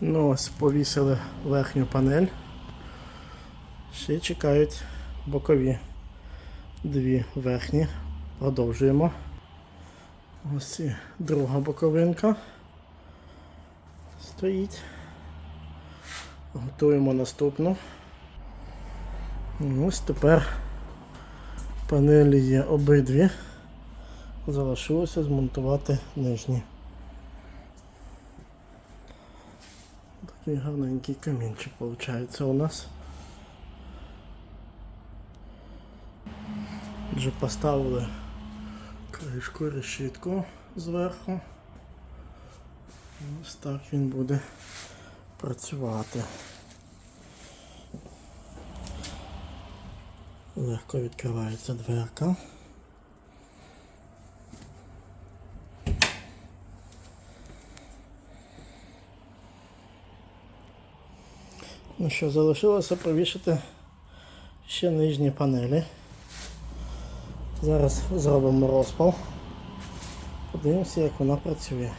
Ну ось повісили верхню панель. Ще чекають бокові дві верхні. Продовжуємо. Ось і друга боковинка. Стоїть. Готуємо наступну. Ну, Ось тепер панелі є обидві. Залишилося змонтувати нижні. Такий гарненький камінчик виходить у нас. Вже поставили кришку, решітку зверху. Ось так він буде працювати. Легко відкривається дверка. Ну що, залишилося повішати ще нижні панелі. Зараз зробимо розпал. Подивимося, як вона працює.